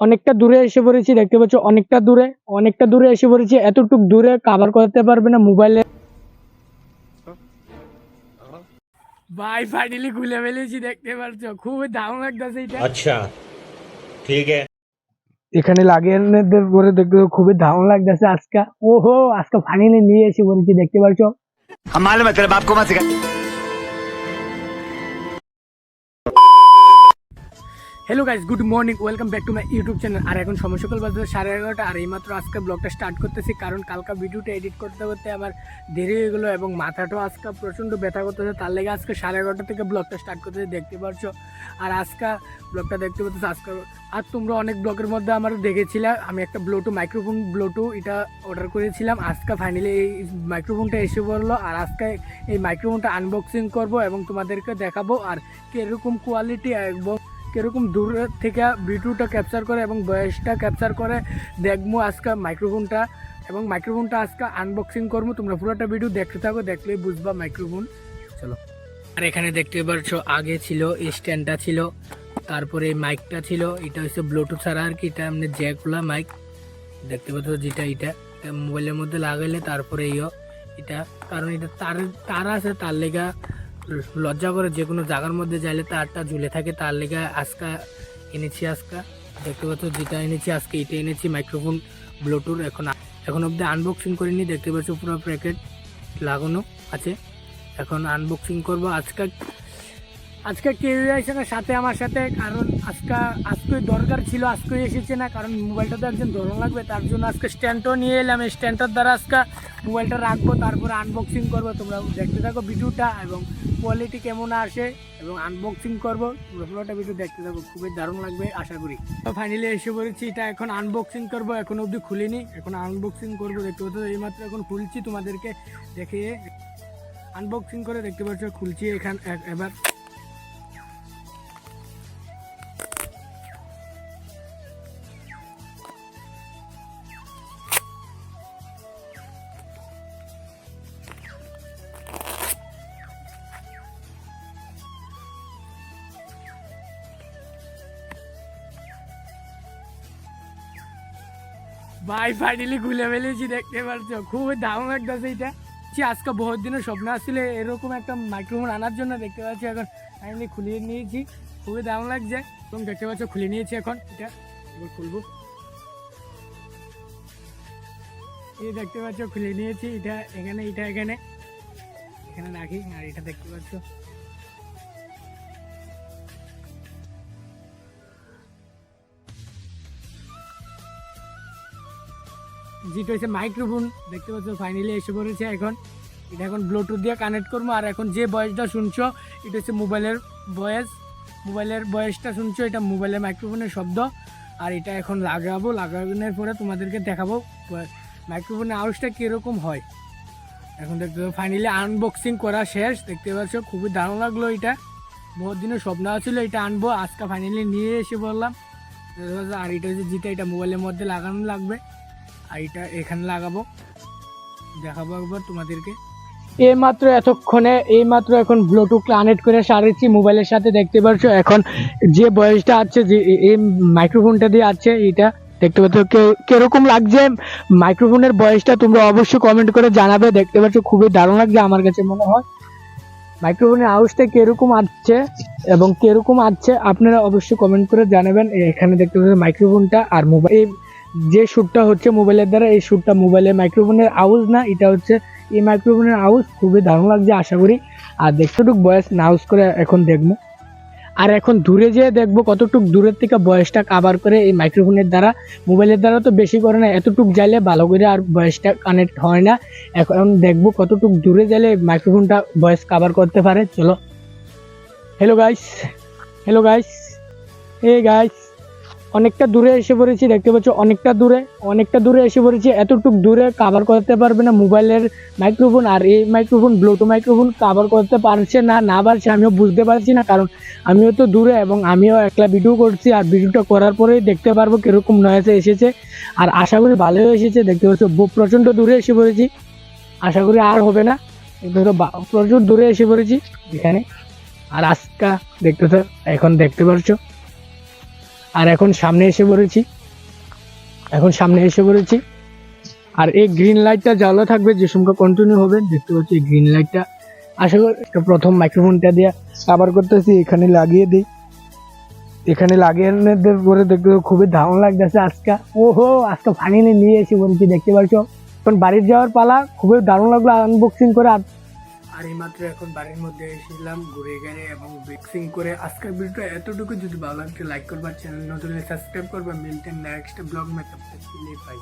অনেকটা দূরে এসে পড়েছি দেখতে পাচ্ছ অনেকটা দূরে অনেকটা দূরে এসে পড়েছি এতটুক দূরে কাভার করতে পারবে না মোবাইলে। ভাই ফাইনালি গুলে ফেলেছি দেখতে পাচ্ছ খুবই দাম একটা এটা। আচ্ছা ঠিক আছে। এখানে লাগিয়ে পরে দেখতে খুবই দাম লাগতেছে ও ওহো আজকে ফাইনালি নিয়ে এসে বলেছি দেখতে পাচ্ছ। আমার hello guys good morning welcome back to my YouTube channel আর এখন সময় সকাল বাজে সাড়ে এগারোটা, আর এইমাত্র আজকে ব্লগটা স্টার্ট করতেছি, কারণ কালকা ভিডিওটা এডিট করতে করতে আমার দেরি হয়ে গেলো এবং মাথাটাও আজকে প্রচণ্ড ব্যথা করতেছে, তার লেগে আজকে সাড়ে এগারোটা থেকে ব্লগটা স্টার্ট করতেছি, দেখতে পারছ আর আজকে ব্লগটা দেখতে পাচ্ছ, আজকে আর তোমরা অনেক ব্লগের মধ্যে আমার দেখেছিলে, আমি একটা ব্লুটু মাইক্রোফোন ব্লুটু এটা অর্ডার করেছিলাম। আজকে ফাইনালি এই মাইক্রোফোনটা এসে পড়ল, আর আজকে এই মাইক্রোফোনটা আনবক্সিং করব এবং তোমাদেরকে দেখাবো, আর কীরকম কোয়ালিটি এবং কীরকম দূর থেকে ভিডিওটা ক্যাপচার করে এবং বয়সটা ক্যাপচার করে, দেখব আজকে মাইক্রোফোনটা এবং মাইক্রোফোনটা আজকে আনবক্সিং করব। তোমরা পুরোটা ভিডিও দেখতে থাকো দেখলেই বুঝবা মাইক্রোফোন চলো। আর এখানে দেখতে পাচ্ছ আগে ছিল স্ট্যান্ডটা ছিল, তারপরে এই মাইকটা ছিল, এটা হচ্ছে ব্লুটুথ ছাড়া আর কি, এটা এমনি জ্যাকগুলা মাইক দেখতে পাচ্ছ যেটা এটা মোবাইলের মধ্যে লাগাইলে তারপরে ইয়ে এটা, কারণ এটা তার তার আছে, তার লেগা লজ্জা করে যে কোনো জায়গার মধ্যে যাইলে তারটা ঝুলে থাকে, তার লেগে আজকা এনেছি আজকা। দেখতে পাচ্ছ, যেটা এনেছি আজকে এটা এনেছি মাইক্রোফোন ব্লুটুথ এখন এখন অবধি আনবক্সিং করিনি, দেখতে পাচ্ছ পুরো প্যাকেট লাগানো আছে। এখন আনবক্সিং করব। আজকে আজকে কেউ আসে না সাথে আমার সাথে, কারণ আজকে আজকে দরকার ছিল, আজকে এসেছে না, কারণ মোবাইলটা তো একজন ধরন লাগবে, তার জন্য আজকে স্ট্যান্ডও নিয়ে এলাম। এই স্ট্যান্ডটার দ্বারা আজকে মোবাইলটা রাখব, তারপরে আনবক্সিং করব। তোমরা দেখতে থাকো ভিডিওটা, এবং কোয়ালিটি কেমন আসে এবং আনবক্সিং করব, পুরো পুরোটা ভিডিও দেখতে যাব খুবই দারুণ লাগবে, আশা করি। ফাইনালি এসে পড়েছি এটা এখন আনবক্সিং করব, এখন অবধি খুলিনি, এখন আনবক্সিং করব, দেখতে পাচ্ছ এই মাত্র এখন খুলছি তোমাদেরকে দেখে আনবক্সিং করে দেখতে পাচ্ছ, খুলছি এখান এবার। ভাই ফাইনালি খুলে ফেলেছি, দেখতে পারছ খুবই দারুণ লাগতেছে এটা। যে আজকে বহুত দিনের স্বপ্ন আসছিল, এরকম একটা মাইক্রোফোন আনার জন্য দেখতে পাচ্ছি, এখন ফাইনালি খুলিয়ে নিয়েছি। খুবই দারুণ লাগছে। এবং দেখতে পাচ্ছ, খুলে নিয়েছি এখন এটা। এবার খুলবো। এই দেখতে পাচ্ছ, খুলে নিয়েছি, এটা এখানে এটা এখানে। এখানে রাখি, আর এটা দেখতে পাচ্ছ। যেটা হচ্ছে মাইক্রোফোন দেখতে পাচ্ছ ফাইনালি এসে পড়েছে এখন। এটা এখন ব্লুটুথ দিয়ে কানেক্ট করব। আর এখন যে ভয়েসটা শুনছো, এটা হচ্ছে মোবাইলের ভয়েস মোবাইলের ভয়েসটা শুনছো, এটা মোবাইলের মাইক্রোফোনের শব্দ। আর এটা এখন লাগাবো। লাগানোর পরে তোমাদেরকে দেখাবো মাইক্রোফোনের আওয়াজটা কীরকম হয়। এখন দেখতে ফাইনালি আনবক্সিং করা শেষ। দেখতে পাচ্ছ, খুবই দারুণ লাগল এটা। বহুত দিনের স্বপ্ন ছিল এটা আনব। আজকে ফাইনালি নিয়ে এসে বললাম আর এটা হচ্ছে যেটা এটা মোবাইলের মধ্যে লাগানো লাগবে। আর এটা এখানে লাগাবো। দেখাবো একবার তোমাদেরকে। এই মাত্র এতক্ষণে এই মাত্র এখন ব্লুটুথ কানেক্ট করে সারেছি মোবাইলের সাথে দেখতে পাচ্ছ এখন যে বয়সটা আছে, যে এই মাইক্রোফোনটা দিয়ে আছে এটা দেখতে পাচ্ছ কীরকম লাগছে। মাইক্রোফোনের বয়সটা তোমরা অবশ্যই কমেন্ট করে জানাবে। দেখতে পাচ্ছ খুবই দারুণ লাগছে আমার কাছে মনে হয়। মাইক্রোফোনের আওয়াজটা কীরকম আসছে এবং কীরকম আসছে, আপনারা অবশ্যই কমেন্ট করে জানাবেন। এখানে দেখতে পাচ্ছ মাইক্রোফোনটা আর মোবাইল যে শ্যুটটা হচ্ছে মোবাইলের দ্বারা, এই শ্যুটটা মোবাইলের মাইক্রোফোনের আওয়াজ না, এটা হচ্ছে এই মাইক্রোফোনের আওয়াজ খুবই দারুণ লাগছে, আশা করি। আর দেখছোটুক বয়স নাউজ করে এখন দেখব। আর এখন দূরে যেয়ে দেখব কতটুক দূরের থেকে বয়সটা কাভার করে এই মাইক্রোফোনের দ্বারা। মোবাইলের দ্বারা তো বেশি করে না, এতটুক যাইলে ভালো করে আর বয়সটা কানেক্ট হয় না। এখন দেখব কতটুক দূরে গেলে মাইক্রোফোনটা বয়স কাভার করতে পারে। চলো। Hello guys hello guys hey guys অনেকটা দূরে এসে পড়েছি, দেখতে পাচ্ছ অনেকটা দূরে অনেকটা দূরে এসে পড়েছি। এতটুক দূরে কাভার করতে পারবে না মোবাইলের মাইক্রোফোন আর এই মাইক্রোফোন ব্লুটুথ মাইক্রোফোন কাভার করতে পারছে না না পারছে, আমিও বুঝতে পারছি না, কারণ আমিও তো দূরে এবং আমিও একলা ভিডিও করছি আর ভিডিওটা করার পরেই দেখতে পারব কীরকম নয়েসে এসেছে। আর আশা করি ভালোই এসেছে, দেখতে পাচ্ছ প্রচণ্ড দূরে এসে পড়েছি। আশা করি আর হবে না, দেখতে প্রচুর দূরে এসে পড়েছি এখানে। আর আজকা দেখতে এখন দেখতে পারছ আর এখন সামনে এসে পড়েছি। এখন সামনে এসে পড়েছি। আর এই গ্রিন লাইটটা জ্বালা থাকবে, যে সময় কন্টিনিউ হবে, দেখতে পাচ্ছি এই গ্রিন লাইটটা আশা করি প্রথম মাইক্রোফোনটা দিয়ে আবার করতেছি, এখানে লাগিয়ে দিই। এখানে লাগিয়ে পরে দেখতে খুবই দারুণ লাগতেছে আজকে। ওহো, আজকে ফাইনালি নিয়ে এসে বলছি, দেখতে পাচ্ছ? এখন বাড়ির যাওয়ার পালা, খুবই দারুণ লাগল আনবক্সিং করে। আর এইমাত্র এখন বাড়ির মধ্যে এসেছিলাম, ঘুরে গেড়ে এবং ব্রিক্সিং করে। আজকের ভিডিওটা এতটুকু, যদি ভালো লাগছে লাইক করবার চ্যানেল নতুন সাবস্ক্রাইব করবা মিলতেন নেক্সট ব্লগ মেকআপ পাই